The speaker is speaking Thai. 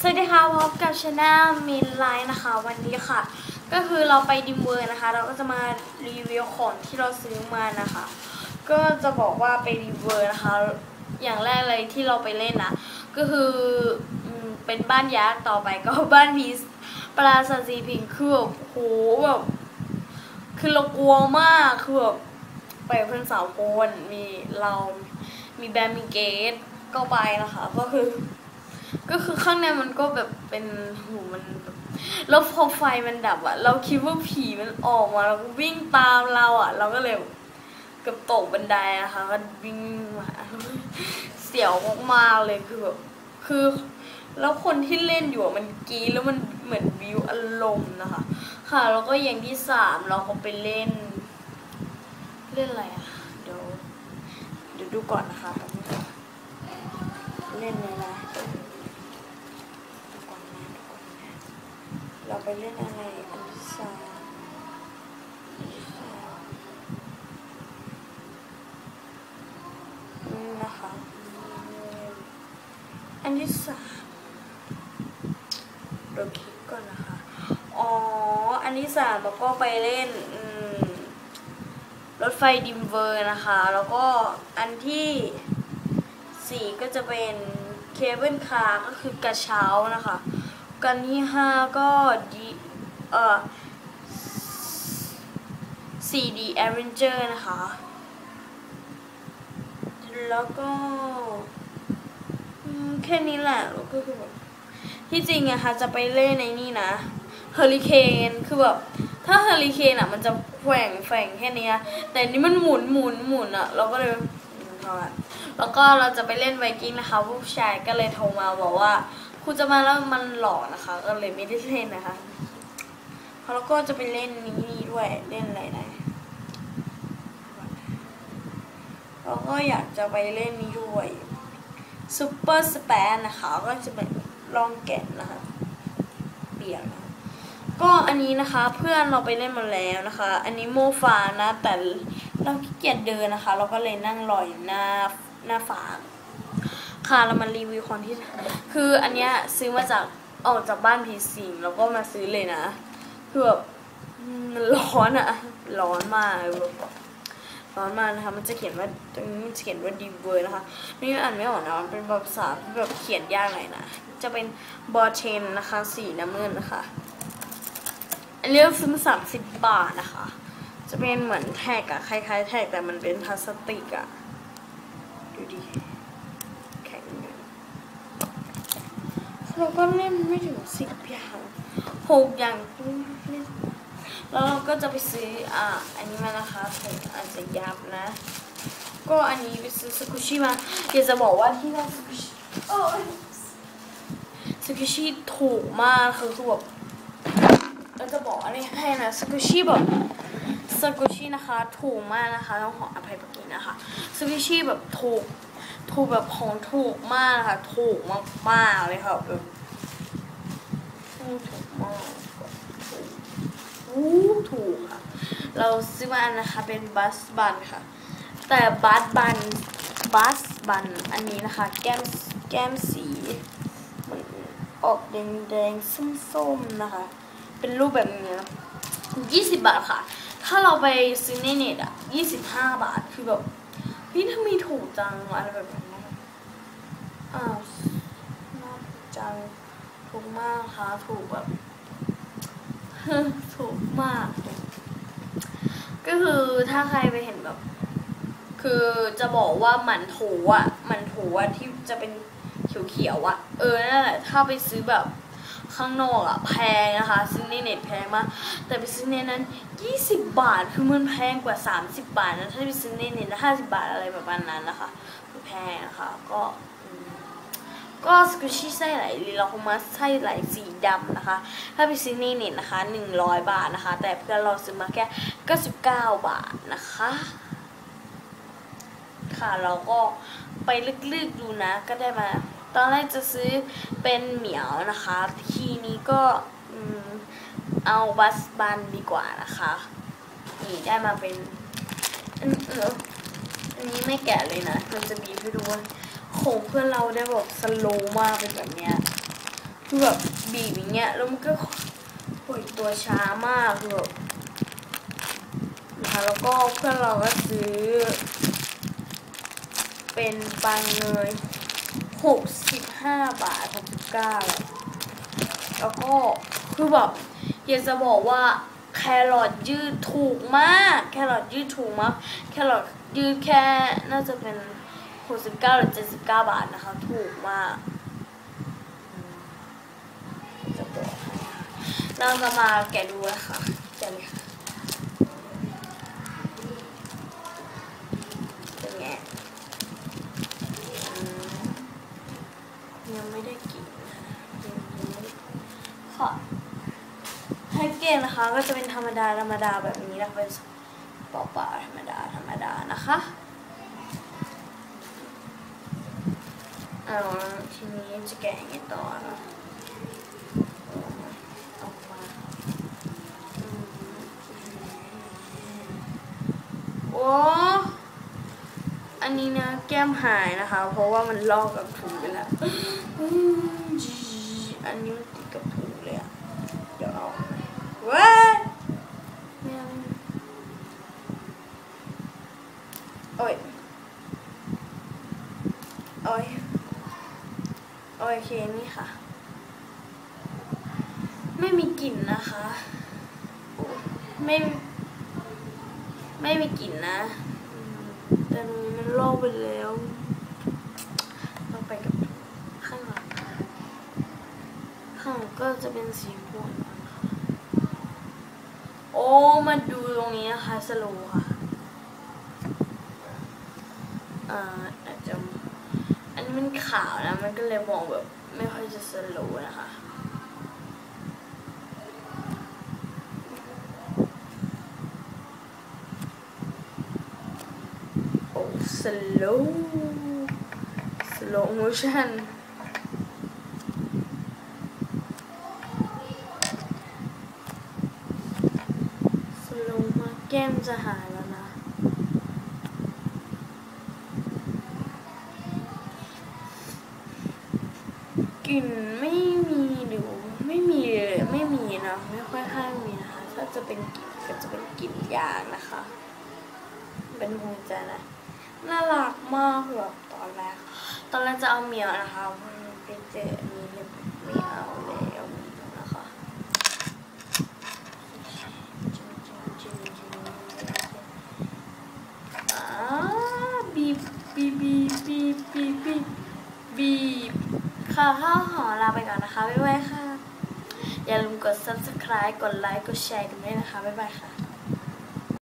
สวัสดีค่ะพบกับช anel มินไลน์นะคะวันนี้ค่ะ ก็คือเราไปดิมเวอร์นะคะ เราก็จะมารีวิวของที่เราซื้อมานะคะ ก็จะบอกว่าไปดิมเวอร์นะคะ อย่างแรกเลยที่เราไปเล่นนะก็คืออเป็นบ้านยักษ์ต่อไปก็บ้านพีปราสาทสีพิงคือแบบโหแบบคือเรากลัวมากคือแบบไปเพื่อนสาวคนมีเรามีแบมมีเกตก็ไปนะคะ ก็คือ ก็คือข้างในมันก็แบบเป็นหูมันแบบแล้วพอไฟมันดับอะเราคิดว่าผีมันออกมาแล้วก็วิ่งตามเราอะเราก็เลยเกับตกบันไดนะคะก็วิ่งมาเสียวมากๆเลยคือแบบคือแล้วคนที่เล่นอยู่มันกรีแล้วมันเหมือนวิวอารมณ์นะคะ ค่ะ แล้วก็อย่างที่สามเราก็ไปเล่น เล่นอะไรอะเดี๋ยวเดี๋ยวดูก่อนนะคะเล่นอะไรนะ ก่อนนะก่อนนะ เราไปเล่นอะไรอันที่สามอันที่สามนะคะ อันที่สามเราคิดก่อนนะคะ อ๋อ อันที่สามเราก็ไปเล่นรถไฟดิมเวอร์นะคะ แล้วก็อันที่สี่ก็จะเป็นเคเบิลคาร์ก็คือกระเช้านะคะ กันที่ห้าก็ดีเอ่อ 4D Avenger นะคะ แล้วก็แค่นี้แหละแล้วก็คือแบบที่จริงอะค่ะจะไปเล่นในนี่นะเฮอริเคนคือแบบถ้าเฮอริเคนอะมันจะแฝงแฝงแค่นี้แต่นี่มันหมุนหมุนหมุนอะเราก็เลยแล้วก็เราจะไปเล่นไวกิ้งนะคะ ผู้ชายก็เลยโทรมาบอกว่า ครูจะมาแล้วมันหลอกนะคะ ก็เลยไม่ได้เล่นนะคะแล้วก็จะไปเล่นนี้ด้วยเล่นอะไรนะแล้วก็อยากจะไปเล่นนี้ด้วยซูเปอร์สเปนนะคะก็จะเป็นลองแกะนะคะเปียกนะก็อันนี้นะคะเพื่อนเราไปเล่นมาแล้วนะคะ อันนี้โมฟานะแต่เราขี้เกียจเดินนะคะ เราก็เลยนั่งรออยู่หน้าหน้าฝา ค่ะเรามารีวิวของที่ คืออันเนี้ยซื้อมาจากออกจากบ้านพีสิงแล้วก็มาซื้อเลยนะคือแบบมันร้อนอะร้อนมากแบบร้อนมากนะคะมันจะเขียนว่าตรงนี้มันจะเขียนว่าดีเวอร์นะคะนี่อ่านไม่ออกนะมันเป็นภาษาที่แบบเขียนยากหน่อยนะจะเป็นบอเทนนะคะสีน้ำเงินนะคะอันนี้ซื้อมาสามสิบบาทนะคะ จะเป็นเหมือนแท็กอะคล้ายๆ แท็กแต่มันเป็นพลาสติกอะดูดิ แข็งอยู่ เราก็เล่นไม่ถึงสิบอย่างหกอย่างแล้วเราก็จะไปซื้ออะอันนี้มานะคะผมอาจจะยับนะ ก็อันนี้ไปซื้อสกุชิมาอยากจะบอกว่าที่ร้านสกุชิโอ้ยสกุชิถูกมากคือคือแบบเราจะบอกอะไรให้นะสกุชิแบบสกุชินะคะ ถูกมากนะคะต้องขออภัยปกี้นะคะสกุชิแบบถูก ถูกแบบของถูกมากค่ะ ถูกมากๆเลยค่ะแบบถูกมากถูกถูกค่ะ เราซื้อมาอันนะคะเป็นบัสบันค่ะ แต่บัสบันบัสบันอันนี้นะคะ แก้มแก้มสีมันออกแดงๆส้มๆนะคะ เป็นรูปแบบนี้นะยี่สิบบาทค่ะ ถ้าเราไปซื้อในเน็ตอะยี่สิบห้าบาทคือแบบ เฮ้ยทำไมถูกจังอะไรแบบนี้อ้าวน่าจังถูกมากค่ะ ถูกแบบถูกมาก ก็คือถ้าใครไปเห็นแบบ คือจะบอกว่าหมันโถอะหมันโถอะที่จะเป็นเขียวๆอะ เออนั่นแหละถ้าไปซื้อแบบ ข้างนอกอะแพงนะคะซื้อในเน็ตแพงมาก แต่ไปซื้อในนั้น 20 บาทคือมันแพงกว่า 30 บาทนะถ้าไปซื้อในเน็ตนะ50บาทอะไรประมาณนั้นนะคะมันแพงนะคะก็ก็สกุชี่ไส้ไหลหรือเราคงมาไส้ไหลสีดำนะคะ ถ้าไปซื้อในเน็ตนะคะ 100 บาทนะคะ แต่เพื่อนเราซื้อมาแค่ 99 บาทนะคะ ค่ะเราก็ไปลึกๆดูนะก็ได้มา ตอนแรกจะซื้อเป็นเหมียวนะคะ ทีนี้ก็เอาบัสบันดีกว่านะคะ นี่ได้มาเป็นอันเอออันนี้ไม่แกะเลยนะเราจะบีบให้ดูว่าของเพื่อนเราได้บอกสโลว์มากเป็นแบบเนี้ยคือแบบบีบอย่างเงี้ยแล้วมันก็ปล่อยตัวช้ามากคือแบบนะคะแล้วก็เพื่อนเราก็ซื้อ เป็นปังเนย หกสิบห้าบาทหกสิบเก้าแล้วก็คือแบบอยากจะบอกว่าแครอทยืดถูกมาก แครอทยืดถูกมาก แครอทยืดแค่น่าจะเป็นหกสิบเก้าหรือเจ็ดสิบเก้าบาทนะคะ ถูกมากจะบอกเราจะมาแกะดูนะคะแกะเลยค่ะเป็นไง อืมยังไม่ได้กินนะคะยังไม่ได้ค่ะแพ็ คะก็จะเป็นธรรมดาธรรมดาแบบนี้นะคะเป็นเปล่าๆธรรมดาธรรมดานะคะเอาทีนี้จะแกะยังไงต่อนะโอ้อันนี้นะแก้มหายนะคะ เพราะว่ามันลอกกับถุงไปแล้วอันนี้มันติดกับถุงเลยอะเดี๋ยวเอา ว้ายโอ้ย โอ้ย โอเค นี่ค่ะ ไม่มีกลิ่นนะคะ ไม่ ไม่มีกลิ่นนะแต่มันลอกไปแล้วเราไปกับข้างหลัง ข้างหลังก็จะเป็นสีม่วง มาดูตรงนี้นะคะสโลค่ะอ่าอาจจะอันนี้มันขาวนะ มันก็เลยมองแบบ ไม่ค่อยจะสโลนะคะโอ้สโลว์สโลว์โมชั่นสโลว์มาก แก้มจะหายแล้วนะ กลิ่นไม่มีหรือไม่มีเลยไม่มีนะ ไม่ค่อยค่อยมีนะคะ ถ้าจะเป็นกลิ่นก็จะเป็นกลิ่นยางนะคะ เป็นหัวใจนะ น่ารักมากแบบตอนแรก ตอนแรกจะเอาเมียวนะคะไปเจออันนี้เลยไม่เอาแล้วนะคะอ่าบีบบีบบีบบีบบีบบีบบีบ ค่ะข้าวหอลาไปก่อนนะคะบ๊ายบายค่ะ อย่าลืมกด subscribe กดไลค์กดแชร์กันด้วยนะคะบ๊ายบายค่ะ